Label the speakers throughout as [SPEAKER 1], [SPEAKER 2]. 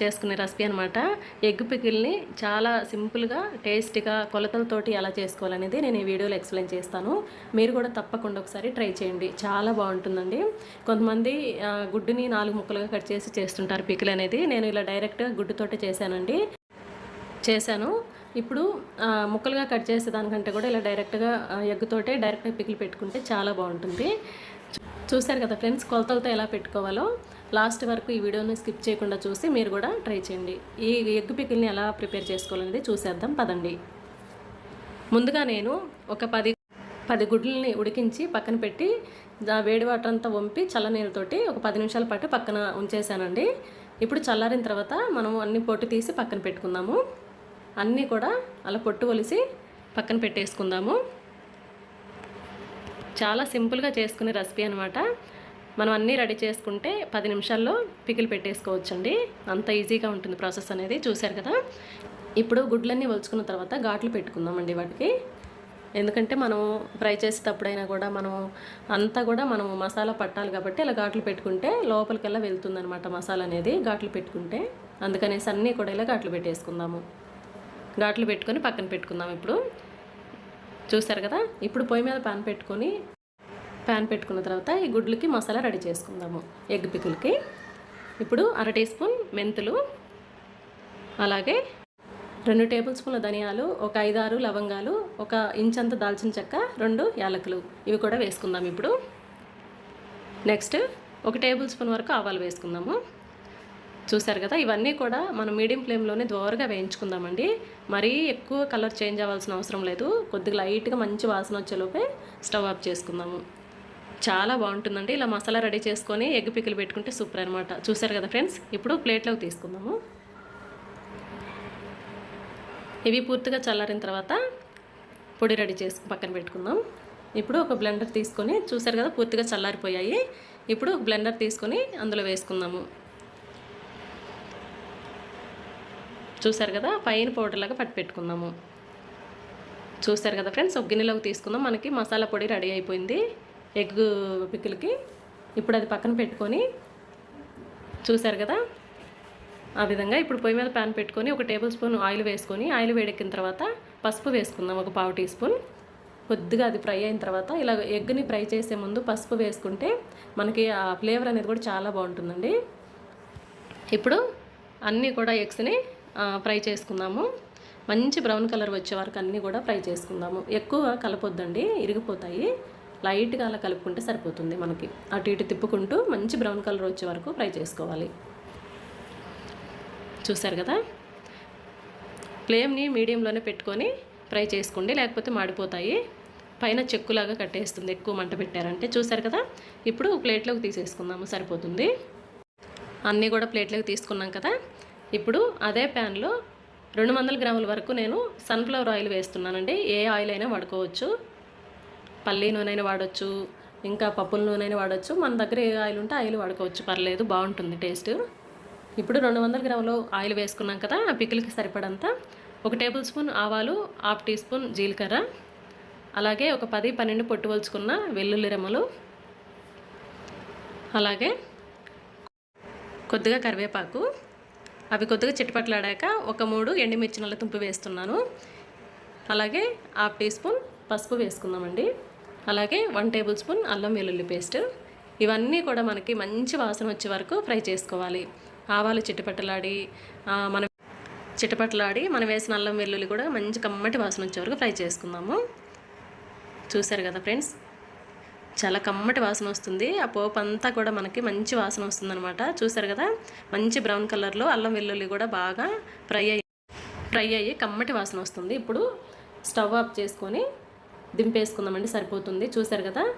[SPEAKER 1] చేసుకునే రెసిపీ అనమాట ఎగ్ పికిల్ని చాలా సింపుల్గా టేస్టీగా కొలతలతోటి ఎలా చేసుకోవాలనేది నేను ఈ వీడియోలో ఎక్స్ప్లెయిన్ చేస్తాను. మీరు కూడా తప్పకుండా ఒకసారి ట్రై చేయండి. చాలా బాగుంటుందండి. కొంతమంది గుడ్డుని నాలుగు ముక్కలుగా కట్ చేసి చేస్తుంటారు పికిల్ అనేది నేను ఇలా డైరెక్ట్గా గుడ్డుతోటే చేశానండి. చేశాను. ఇప్పుడు ముక్కలుగా కట్ చేసే దానికంటే కూడా ఇలా డైరెక్ట్గా ఎగ్గుతోటే డైరెక్ట్గా పికిల్ పెట్టుకుంటే చాలా బాగుంటుంది. చూశారు కదా ఫ్రెండ్స్ కొలతలతో ఎలా పెట్టుకోవాలో లాస్ట్ వరకు ఈ వీడియోని స్కిప్ చేయకుండా చూసి మీరు కూడా ట్రై చేయండి. ఈ ఎగ్ పికిల్ని ఎలా ప్రిపేర్ చేసుకోవాలనేది చూసేద్దాం పదండి. ముందుగా నేను ఒక పది పది గుడ్లని ఉడికించి పక్కన పెట్టి వేడి వాటర్ అంతా వంపి చల్లనీళ్ళతోటి ఒక పది నిమిషాల పాటు పక్కన ఉంచేసానండి ఇప్పుడు చల్లారిన తర్వాత మనం అన్ని పొట్టు తీసి పక్కన పెట్టుకుందాము. అన్నీ కూడా అలా పొట్టు ఒలిసి పక్కన పెట్టేసుకుందాము. చాలా సింపుల్గా చేసుకునే రెసిపీ అనమాట మనం అన్నీ రెడీ చేసుకుంటే పది నిమిషాల్లో పికిల్ పెట్టేసుకోవచ్చండి. అంత ఈజీగా ఉంటుంది ప్రాసెస్ అనేది చూశారు కదా? ఇప్పుడు గుడ్లన్నీ ఒలుచుకున్న తర్వాత ఘాట్లు పెట్టుకుందామండి వాటికి. ఎందుకంటే మనం ఫ్రై చేసేటప్పుడైనా కూడా మనం అంతా కూడా మనం మసాలా పట్టాలి కాబట్టి ఇలా ఘాట్లు పెట్టుకుంటే లోపలికల్లా వెళ్తుందనమాట మసాలా అనేది ఘాట్లు పెట్టుకుంటే. అందుకనేసి అన్నీ కూడా ఇలా ఘాట్లు పెట్టేసుకుందాము. ఘాట్లు పెట్టుకొని పక్కన పెట్టుకుందాం ఇప్పుడు. చూసారు కదా? ఇప్పుడు పొయ్యి మీద పాన్ పెట్టుకొని పాన్ పెట్టుకున్న తర్వాత ఈ గుడ్లకి మసాలా రెడీ చేసుకుందాము. ఎగ్ పికిల్కి. ఇప్పుడు అర టీ స్పూన్ మెంతులు అలాగే రెండు టేబుల్ స్పూన్ల ధనియాలు ఒక ఐదారు లవంగాలు ఒక ఇంచంత దాల్చిన చెక్క రెండు యాలకులు. ఇవి కూడా వేసుకుందాం ఇప్పుడు. నెక్స్ట్ ఒక టేబుల్ స్పూన్ వరకు ఆవాలు వేసుకుందాము. చూసారు కదా ఇవన్నీ కూడా మనం మీడియం ఫ్లేమ్లోనే దోరగా వేయించుకుందామండి. మరీ ఎక్కువ కలర్ చేంజ్ అవ్వాల్సిన అవసరం లేదు. కొద్దిగా లైట్గా మంచి వాసన వచ్చేలోపే స్టవ్ ఆఫ్ చేసుకుందాము. చాలా బాగుంటుందండి. ఇలా మసాలా రెడీ చేసుకొని ఎగ్ పికిల్ పెట్టుకుంటే సూపర్ అనమాట చూసారు కదా ఫ్రెండ్స్? ఇప్పుడు ప్లేట్లోకి తీసుకుందాము. ఇవి పూర్తిగా చల్లారిన తర్వాత పొడి రెడీ చేసి పక్కన పెట్టుకుందాం. ఇప్పుడు ఒక బ్లెండర్ తీసుకొని చూసారు కదా పూర్తిగా చల్లారిపోయాయి. ఇప్పుడు ఒక బ్లెండర్ తీసుకొని అందులో వేసుకుందాము. చూసారు కదా? పైన పౌడర్ లాగా పట్టి పెట్టుకుందాము. చూసారు కదా ఫ్రెండ్స్? ఒక గిన్నెలోకి తీసుకుందాం. మనకి మసాలా పొడి రెడీ అయిపోయింది. ఎగ్ పిక్కులకి ఇప్పుడు అది పక్కన పెట్టుకొని చూసారు కదా? ఆ విధంగా ఇప్పుడు పొయ్యి మీద ప్యాన్ పెట్టుకొని ఒక టేబుల్ స్పూన్ ఆయిల్ వేసుకొని ఆయిల్ వేడెక్కిన తర్వాత పసుపు వేసుకుందాం. ఒక పావు టీ స్పూన్. కొద్దిగా అది ఫ్రై అయిన తర్వాత ఇలా ఎగ్ని ఫ్రై చేసే ముందు పసుపు వేసుకుంటే మనకి ఆ ఫ్లేవర్ అనేది కూడా చాలా బాగుంటుందండి. ఇప్పుడు అన్నీ కూడా ఎగ్స్ని ఫ్రై చేసుకుందాము. మంచి బ్రౌన్ కలర్ వచ్చే వరకు అన్నీ కూడా ఫ్రై చేసుకుందాము. ఎక్కువ కలపొద్దండి ఇరిగిపోతాయి. లైట్గా అలా కలుపుకుంటే సరిపోతుంది మనకి. అటు ఇటు తిప్పుకుంటూ మంచి బ్రౌన్ కలర్ వచ్చే వరకు ఫ్రై చేసుకోవాలి. చూసారు కదా? ఫ్లేమ్ని మీడియంలోనే పెట్టుకొని ఫ్రై చేసుకోండి లేకపోతే మాడిపోతాయి. పైన చెక్కులాగా కట్టేస్తుంది ఎక్కువ మంట పెట్టారంటే. చూసారు కదా? ఇప్పుడు ప్లేట్లోకి తీసేసుకుందాము సరిపోతుంది. అన్నీ కూడా ప్లేట్లోకి తీసుకున్నాం కదా? ఇప్పుడు అదే ప్యాన్లో రెండు వందల గ్రాముల వరకు నేను సన్ఫ్లవర్ ఆయిల్ వేస్తున్నానండి. ఏ ఆయిల్ అయినా వాడుకోవచ్చు. పల్లీ నూనె అయినా వాడచ్చు ఇంకా పప్పుల నూనె అయినా వాడచ్చు. మన దగ్గర ఏ ఆయిల్ ఉంటే ఆయిల్ వాడుకోవచ్చు. పర్లేదు బాగుంటుంది టేస్ట్. ఇప్పుడు రెండు వందల గ్రాములు ఆయిల్ వేసుకున్నాం కదా ఆ పికిల్కి సరిపడంత. ఒక టేబుల్ స్పూన్ ఆవాలు హాఫ్ టీ స్పూన్ జీలకర్ర. అలాగే ఒక పది పన్నెండు పొట్టు వలుచుకున్న వెల్లుల్లి రెమ్మలు. అలాగే కొద్దిగా కరివేపాకు. అవి కొద్దిగా చిట్టుపట్లాడాక ఒక మూడు ఎండుమిర్చి నల్ల తుంపు వేస్తున్నాను. అలాగే హాఫ్ టీ స్పూన్ పసుపు వేసుకుందామండి. అలాగే వన్ టేబుల్ స్పూన్ అల్లం వెల్లుల్లి పేస్ట్. ఇవన్నీ కూడా మనకి మంచి వాసన వచ్చే వరకు ఫ్రై చేసుకోవాలి. ఆవాలు చిట్టుపట్టలాడి మనం చిట్టపట్టలాడి మనం వేసిన అల్లం వెల్లుల్లి కూడా మంచి కమ్మటి వాసన వచ్చే వరకు ఫ్రై చేసుకుందాము. చూసారు కదా ఫ్రెండ్స్? చాలా కమ్మటి వాసన వస్తుంది. ఆ పోపు అంతా కూడా మనకి మంచి వాసన వస్తుందన్నమాట. చూసారు కదా? మంచి బ్రౌన్ కలర్లో అల్లం వెల్లుల్లి కూడా బాగా ఫ్రై అయ్యి ఫ్రై అయ్యి కమ్మటి వాసన వస్తుంది. ఇప్పుడు స్టవ్ ఆఫ్ చేసుకొని దింపేసుకుందామండి సరిపోతుంది. చూసారు కదా?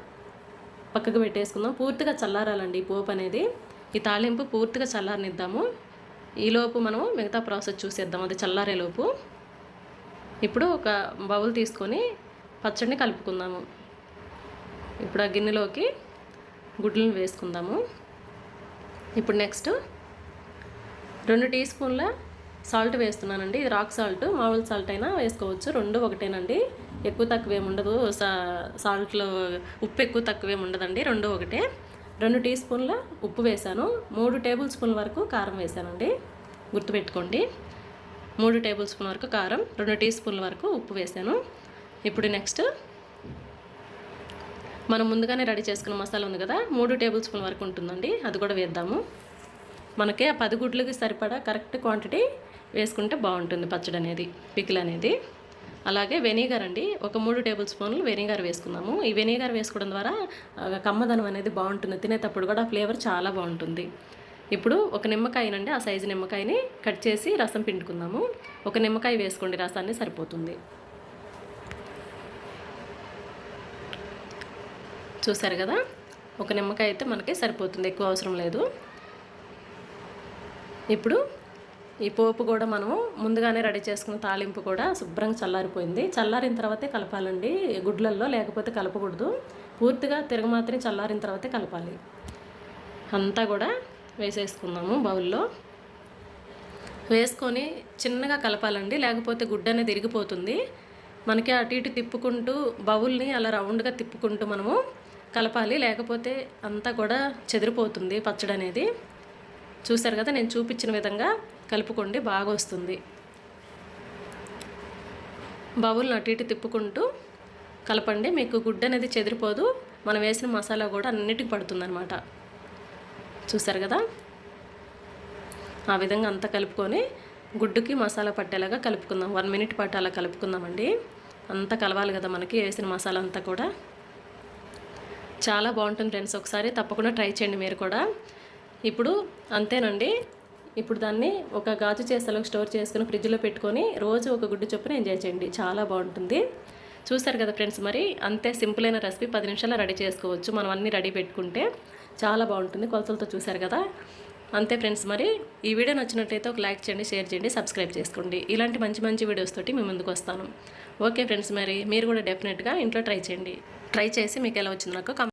[SPEAKER 1] పక్కకు పెట్టేసుకుందాం. పూర్తిగా చల్లారాలండి ఈ పోపు అనేది. ఈ తాలింపు పూర్తిగా చల్లారనిద్దాము. ఈలోపు మనము మిగతా ప్రాసెస్ చూసేద్దాం. అది చల్లారేలోపు ఇప్పుడు ఒక బౌల్ తీసుకొని పచ్చడిని కలుపుకుందాము. ఇప్పుడు ఆ గిన్నెలోకి గుడ్లను వేసుకుందాము. ఇప్పుడు నెక్స్ట్ రెండు టీ స్పూన్ల సాల్ట్ వేస్తున్నానండి. ఇది రాక్ సాల్ట్ మామూలు సాల్ట్ అయినా వేసుకోవచ్చు. రెండు ఒకటేనండి. ఎక్కువ తక్కువ ఏమి ఉండదు. సా సాల్ట్లో ఉప్పు ఎక్కువ తక్కువ ఏమి ఉండదండి. రెండు ఒకటే. రెండు టీ స్పూన్ల ఉప్పు వేసాను మూడు టేబుల్ స్పూన్ల వరకు కారం వేసానండి గుర్తుపెట్టుకోండి. మూడు టేబుల్ స్పూన్ వరకు కారం రెండు టీ స్పూన్ల వరకు ఉప్పు వేసాను ఇప్పుడు నెక్స్ట్ మనం ముందుగానే రెడీ చేసుకున్న మసాలా ఉంది కదా మూడు టేబుల్ స్పూన్ వరకు ఉంటుందండి అది కూడా వేద్దాము. మనకి ఆ పది గుడ్లకి సరిపడా కరెక్ట్ క్వాంటిటీ వేసుకుంటే బాగుంటుంది పచ్చడి అనేది పికిల్ అనేది. అలాగే వెనిగర్ అండి ఒక మూడు టేబుల్ స్పూన్లు వెనిగర్ వేసుకుందాము. ఈ వెనిగర్ వేసుకోవడం ద్వారా కమ్మదనం అనేది బాగుంటుంది తినేటప్పుడు కూడా ఫ్లేవర్ చాలా బాగుంటుంది. ఇప్పుడు ఒక నిమ్మకాయనండి ఆ సైజు నిమ్మకాయని కట్ చేసి రసం పిండుకుందాము. ఒక నిమ్మకాయ వేసుకోండి రసాన్ని సరిపోతుంది. చూసారు కదా? ఒక నిమ్మకాయ అయితే మనకి సరిపోతుంది ఎక్కువ అవసరం లేదు. ఇప్పుడు ఈ పోపు కూడా మనము ముందుగానే రెడీ చేసుకున్న తాలింపు కూడా శుభ్రంగా చల్లారిపోయింది. చల్లారిన తర్వాతే కలపాలండి గుడ్లల్లో లేకపోతే కలపకూడదు. పూర్తిగా తిరగమాత్రం చల్లారిన తర్వాతే కలపాలి. అంతా కూడా వేసేసుకుందాము బౌల్లో. వేసుకొని చిన్నగా కలపాలండి లేకపోతే గుడ్డ అనేది ఇరిగిపోతుంది మనకి అటు ఇటు తిప్పుకుంటూ బౌల్ని అలా రౌండ్గా తిప్పుకుంటూ మనము కలపాలి. లేకపోతే అంతా కూడా చెదిరిపోతుంది పచ్చడి అనేది చూసారు కదా నేను చూపించిన విధంగా కలుపుకోండి బాగా వస్తుంది బౌల్ని అటు ఇటు తిప్పుకుంటూ కలపండి. మీకు గుడ్డ అనేది చెదిరిపోదు. మనం వేసిన మసాలా కూడా అన్నిటికి పడుతుందనమాట చూసారు కదా? ఆ విధంగా అంతా కలుపుకొని గుడ్డుకి మసాలా పట్టేలాగా కలుపుకుందాం. వన్ మినిట్ పాటు అలా కలుపుకుందామండి. అంతా కలవాలి కదా మనకి వేసిన మసాలా అంతా కూడా. చాలా బాగుంటుంది ఫ్రెండ్స్. ఒకసారి తప్పకుండా ట్రై చేయండి మీరు కూడా. ఇప్పుడు అంతేనండి. ఇప్పుడు దాన్ని ఒక గాజు చేసలో స్టోర్ చేసుకుని ఫ్రిడ్జ్లో పెట్టుకొని రోజు ఒక గుడ్డు చొప్పున ఎంజాయ్ చేయండి. చాలా బాగుంటుంది. చూసారు కదా ఫ్రెండ్స్ మరి అంతే సింపుల్ అయిన రెసిపీ. పది నిమిషాల్లో రెడీ చేసుకోవచ్చు. మనం అన్నీ రెడీ పెట్టుకుంటే చాలా బాగుంటుంది. కొలతలతో చూసారు కదా. అంతే ఫ్రెండ్స్ మరి ఈ వీడియో నచ్చినట్లయితే ఒక లైక్ చేయండి షేర్ చేయండి సబ్స్క్రైబ్ చేసుకోండి. ఇలాంటి మంచి మంచి వీడియోస్ తోటి మేము ముందుకు వస్తాను. ఓకే ఫ్రెండ్స్ మరి మీరు కూడా డెఫినెట్గా ఇంట్లో ట్రై చేయండి. ట్రై చేసి మీకు ఎలా వచ్చింది నాకు